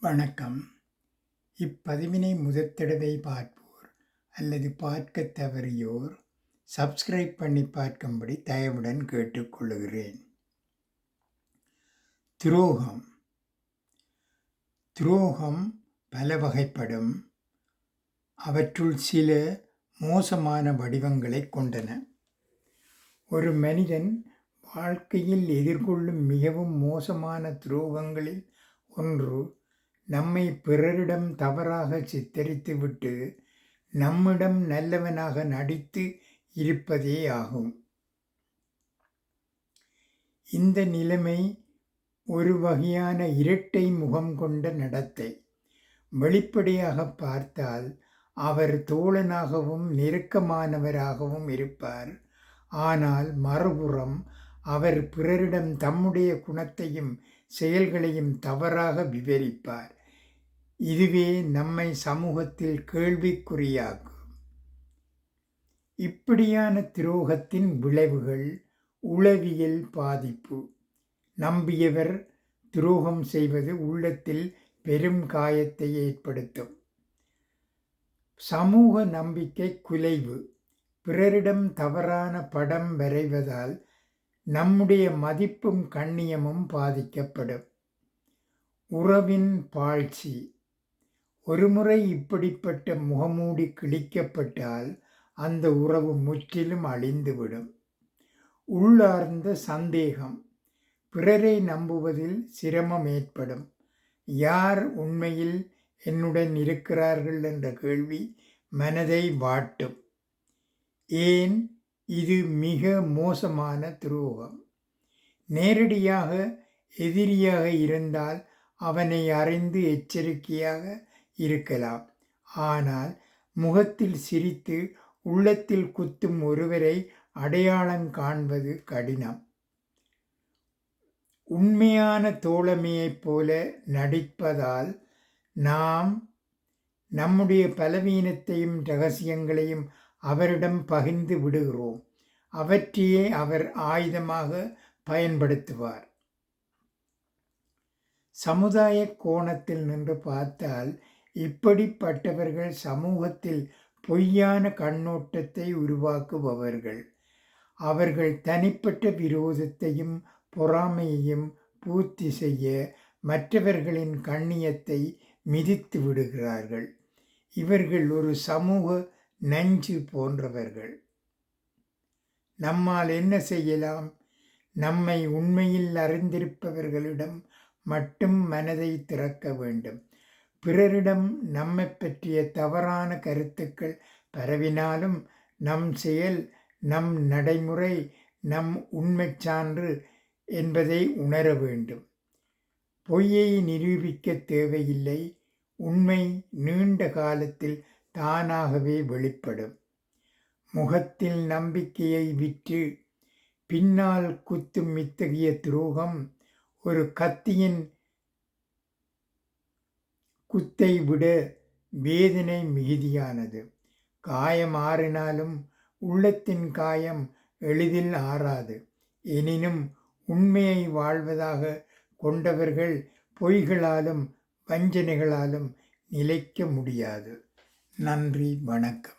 வணக்கம். இப்பதிவினை முதற்தடவை பார்ப்போர் அல்லது பார்க்கத் தவறியோர் சப்ஸ்கிரைப் பண்ணி பார்க்கும்படி தயவுடன் கேட்டுக்கொள்கிறேன் துரோகம். துரோகம் பல வகைப்படும் அவற்றுள் சில மோசமான வடிவங்களை கொண்டன. ஒரு மனிதன் வாழ்க்கையில் எதிர்கொள்ளும் மிகவும் மோசமான துரோகங்களில் ஒன்று நம்மை பிறரிடம் தவறாக சித்தரித்துவிட்டு நம்மிடம் நல்லவனாக நடித்து இருப்பதே ஆகும். இந்த நிலைமை ஒரு வகையான இரட்டை முகம் கொண்ட நடத்தை. வெளிப்படையாக பார்த்தால் அவர் தோழனாகவும் நெருக்கமானவராகவும் இருப்பார். ஆனால் மறுபுறம் அவர் பிறரிடம் தம்முடைய குணத்தையும் செயல்களையும் தவறாக விவரிப்பார். இதுவே நம்மை சமூகத்தில் கேள்விக்குறியாக்கும். இப்படியான துரோகத்தின் விளைவுகள் உளவியல் பாதிப்பு. நம்பியவர் துரோகம் செய்வது உள்ளத்தில் பெரும் காயத்தை ஏற்படுத்தும். சமூக நம்பிக்கை குலைவு. பிறரிடம் தவறான படம் வரைவதால் நம்முடைய மதிப்பும் கண்ணியமும் பாதிக்கப்படும். உறவின் பாழ்ச்சி. ஒருமுறை இப்படிப்பட்ட முகமூடி கிழிக்கப்பட்டால் அந்த உறவு முற்றிலும் அழிந்துவிடும். உள்ளார்ந்த சந்தேகம். பிறரை நம்புவதில் சிரமம் ஏற்படும். யார் உண்மையில் என்னுடன் இருக்கிறார்கள் என்ற கேள்வி மனதை வாட்டும். ஏன்? இது மிக மோசமான துரோகம். நேரடியாக எதிரியாக இருந்தால் அவனை அறிந்து எச்சரிக்கையாக இருக்கலாம். ஆனால் முகத்தில் சிரித்து உள்ளத்தில் குத்தும் ஒருவரை அடையாளம் காண்பது கடினம். உண்மையான தோழமையைப் போல நடிப்பதால் நாம் நம்முடைய பலவீனத்தையும் ரகசியங்களையும் அவரிடம் பகிர்ந்து விடுகிறோம். அவற்றையே அவர் ஆயுதமாக பயன்படுத்துவார். சமுதாய கோணத்தில் நின்று பார்த்தால் இப்படிப்பட்டவர்கள் சமூகத்தில் பொய்யான கண்ணோட்டத்தை உருவாக்குபவர்கள். அவர்கள் தனிப்பட்ட விரோதத்தையும் பொறாமையையும் பூர்த்தி செய்ய மற்றவர்களின் கண்ணியத்தை மிதித்து விடுகிறார்கள். இவர்கள் ஒரு சமூக நஞ்சு போன்றவர்கள். நம்மால் என்ன செய்யலாம்? நம்மை உண்மையில் அறிந்திருப்பவர்களிடம் மட்டும் மனதை திறக்க வேண்டும். பிறரிடம் நம்மை பற்றிய தவறான கருத்துக்கள் பரவினாலும் நம் செயல் நம் நடைமுறை நம் உண்மை சான்று என்பதை உணர வேண்டும். பொய்யை நிரூபிக்க தேவையில்லை. உண்மை நீண்ட காலத்தில் தானாகவே வெளிப்படும். முகத்தில் நம்பிக்கையை விற்று பின்னால் குத்தும் இத்தகைய துரோகம் ஒரு கத்தியின் குத்தை விட வேதனை மிகுதியானது. காயம் ஆறினாலும் உள்ளத்தின் காயம் எளிதில் ஆறாது. எனினும் உண்மையை வாழ்வதாக கொண்டவர்கள் பொய்களாலும் வஞ்சனைகளாலும் நிலைக்க முடியாது. நன்றி வணக்கம்.